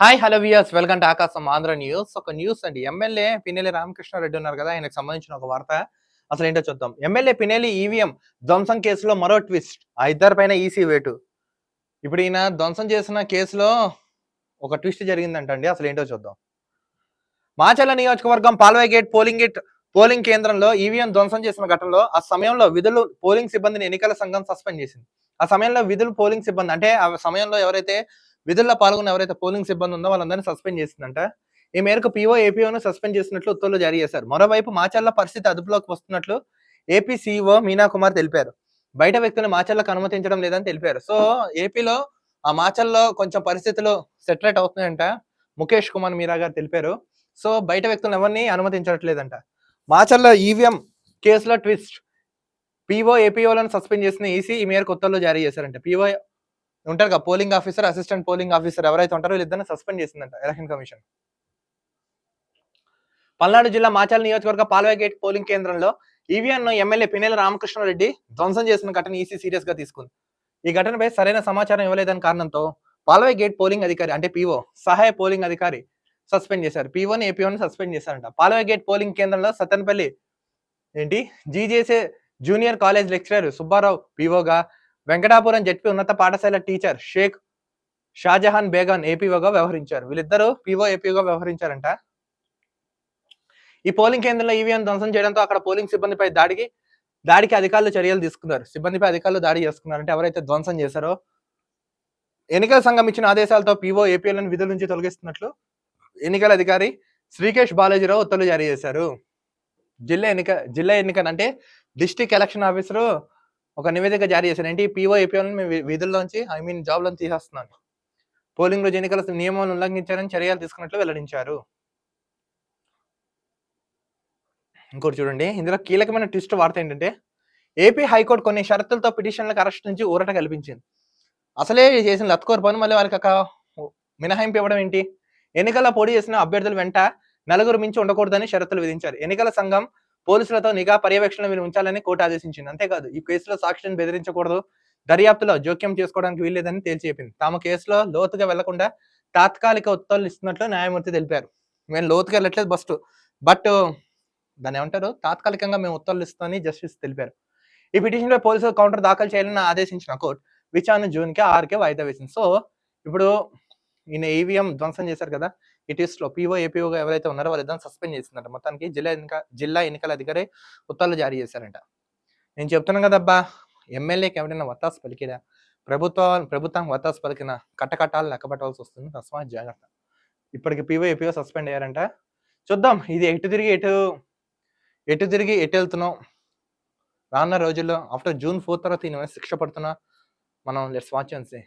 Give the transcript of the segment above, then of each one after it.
Hi hello viewers welcome to Akasam Andhra news ఒక news అండి. MLA Pinnelli Ramakrishna Reddy ఉన్నారు కదా ఆయనకు సంబంధించిన ఒక వార్త. అసలు ఏంటో చూద్దాం. ఎమ్మెల్యే పినేలి ఈవీఎం ధ్వంసం కేసులో మరో ట్విస్ట్ ఆ ఇద్దరి పైన ఈసీ వేటు. ఇప్పుడు ఈయన ధ్వంసం చేసిన కేసులో ఒక ట్విస్ట్ జరిగిందంటండి. అసలు ఏంటో చూద్దాం. మాచల్ల నియోజకవర్గం Palvai gate polling gate polling కేంద్రంలో ఈవీఎం ధ్వంసం చేసిన ఘటనలో ఆ సమయంలో విధులు పోలింగ్ సిబ్బందిని ఎన్నికల సంఘం సస్పెండ్ చేసింది. ఆ సమయంలో విధులు పోలింగ్ సిబ్బంది అంటే ఆ సమయంలో ఎవరైతే విధుల్లో పాల్గొన్న ఎవరైతే పోలింగ్ సిబ్బంది ఉందో వాళ్ళందరినీ సస్పెండ్ చేసిందంట. ఈ మేరకు పీఓ ఏపీఓను సస్పెండ్ చేసినట్లు ఉత్తర్వులు జారీ చేశారు. మరోవైపు మాచర్ల పరిస్థితి అదుపులోకి వస్తున్నట్లు ఏపీ సీఈఓ మీనా కుమార్ తెలిపారు. బయట వ్యక్తులు మాచర్లకు అనుమతించడం లేదని తెలిపారు. సో ఏపీలో ఆ మాచర్లో కొంచెం పరిస్థితులు సెటరేట్ అవుతున్నాయంట. ముఖేష్ కుమార్ మీరా గారు తెలిపారు. సో బయట వ్యక్తులను ఎవరిని అనుమతించట్లేదంట. మాచర్ల ఈవీఎం కేసులో ట్విస్ట్. పీఓ ఏపీఓలను సస్పెండ్ చేసిన ఈసీ ఈ మేరకు ఉత్తర్వులు జారీ చేశారంట. పీఓ ఉంటారు కదా polling officer assistant polling officer ఎవరైతే ఉంటారో వీళ్ళిద్దరిని సస్పెండ్ చేసిందంట ఎలక్షన్ కమిషన్. పల్నాడు జిల్లా మాచల్ నియోజకవర్గ పాల్వే గేట్ పోలింగ్ కేంద్రంలో ఈవీఎన్ ఎమ్మెల్యే పినేల రామకృష్ణారెడ్డి ధ్వంసం చేసిన ఘటన ఈసీ సీరియస్గా తీసుకుంది. ఈ ఘటనపై సరైన సమాచారం ఇవ్వలేదని కారణంతో పాల్వే గేట్ పోలింగ్ అధికారి అంటే పీఓ సహాయ పోలింగ్ అధికారి సస్పెండ్ చేశారు. పీఓని ఏపీఓని సస్పెండ్ చేశారంట. పాల్వే గేట్ పోలింగ్ కేంద్రంలో సత్తెనపల్లి ఏంటి? GJC junior college lecturer Subbarao పీఓగా Venkatapuram ZP ఉన్నత పాఠశాల టీచర్ షేక్ షాజహాన్ బేగన్ ఏపీఓగా వ్యవహరించారు. వీళ్ళిద్దరూ పీఓ ఏపీఓగా వ్యవహరించారంట. ఈ పోలింగ్ కేంద్రంలో ఈవీఎం ధ్వంసం చేయడంతో అక్కడ పోలింగ్ సిబ్బందిపై దాడికి దాడికి అధికారులు చర్యలు తీసుకున్నారు. సిబ్బందిపై అధికారులు దాడి చేసుకున్నారు అంటే ఎవరైతే ధ్వంసం చేశారో ఎన్నికల సంఘం ఇచ్చిన ఆదేశాలతో పీఓ ఏపీఎల్ని విధుల నుంచి తొలగిస్తున్నట్లు ఎన్నికల అధికారి శ్రీకేష్ బాలాజీరావు ఉత్తర్వులు జారీ చేశారు. జిల్లా ఎన్నిక జిల్లా ఎన్నిక అంటే డిస్టిక్ ఎలక్షన్ ఆఫీసరు ఒక నివేదిక జారీ చేశారు ఏంటి పీఓ ఏపీఓలను మేము విధుల్లోంచి ఐ మీన్ జాబ్లను తీసేస్తున్నాను. పోలింగ్ రోజు ఎన్నికల నియమాలను ఉల్లంఘించారని చర్యలు తీసుకున్నట్లు వెల్లడించారు. ఇంకోటి చూడండి. ఇందులో కీలకమైన ట్విస్ట్ వార్త ఏంటంటే ఏపీ హైకోర్టు కొన్ని షరతులతో పిటిషన్లకు అరెస్ట్ నుంచి ఊరట కల్పించింది. అసలే చేసిన లత్కోర్ పని మళ్ళీ వాళ్ళకి ఒక మినహాయింపు ఇవ్వడం ఏంటి? ఎన్నికల పోటీ చేసిన అభ్యర్థుల వెంట నలుగురు మించి ఉండకూడదని షరతులు విధించారు. ఎన్నికల సంఘం పోలీసులతో నిఘా పర్యవేక్షణ మీరు ఉంచాలని కోర్టు ఆదేశించింది. అంతేకాదు ఈ కేసులో సాక్షిని బెదిరించకూడదు దర్యాప్తులో జోక్యం చేసుకోవడానికి వీల్లేదని తేల్చి చెప్పింది తాము కేసులో లోతుగా వెళ్ళకుండా తాత్కాలిక ఉత్తర్వులు ఇస్తున్నట్లు న్యాయమూర్తి తెలిపారు. మేము లోతుగా వెళ్ళట్లేదు బస్ట్ బట్ దాన్ని ఏమంటారు? తాత్కాలికంగా మేము ఉత్తర్వులు ఇస్తామని జస్టిస్ తెలిపారు. ఈ పిటిషన్పై పోలీసులు కౌంటర్ దాఖలు చేయాలని ఆదేశించిన కోర్టు విచారణ జూన్కి ఆరుకే వాయిదా వేసింది. సో ఇప్పుడు ఈయన ఈవీఎం ధ్వంసం చేశారు కదా ఈ ట్విస్ట్ పీఓ ఏపీఓగా ఎవరైతే ఉన్నారో వాళ్ళిద్దరు సస్పెండ్ చేసిందంట. మొత్తానికి జిల్లా ఎన్నిక జిల్లా ఎన్నికల అధికారి ఉత్తర్వులు జారీ చేశారంట. నేను చెప్తున్నాను కదబ్బా ఎమ్మెల్యేకి ఎవరైనా వత్తాసు పలికినా ప్రభుత్వం ప్రభుత్వం వత్తాసు పలికిన కట్టకట్టాలు లెక్కపట్టాల్సి వస్తుంది. తస్మా జాగ్రత్త. ఇప్పటికి పీఓ ఏపీఓ సస్పెండ్ అయ్యారంట. చూద్దాం ఇది ఎటు తిరిగి ఎటు ఎటు తిరిగి ఎటు వెళ్తున్నాం? రానున్న రోజుల్లో ఆఫ్టర్ జూన్ ఫోర్త్ తర్వాత ఈయన శిక్ష పడుతున్నా మనం లెట్స్ వాచ్ అండ్ సే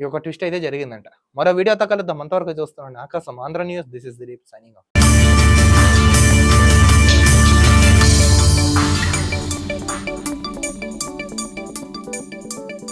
ఈ ఒక ట్విస్ట్ అయితే జరిగిందంట. మరో వీడియోతో కలుద్దాం. అంతవరకు చూస్తున్నాను Akasam Andhra news. This is Dileep signing off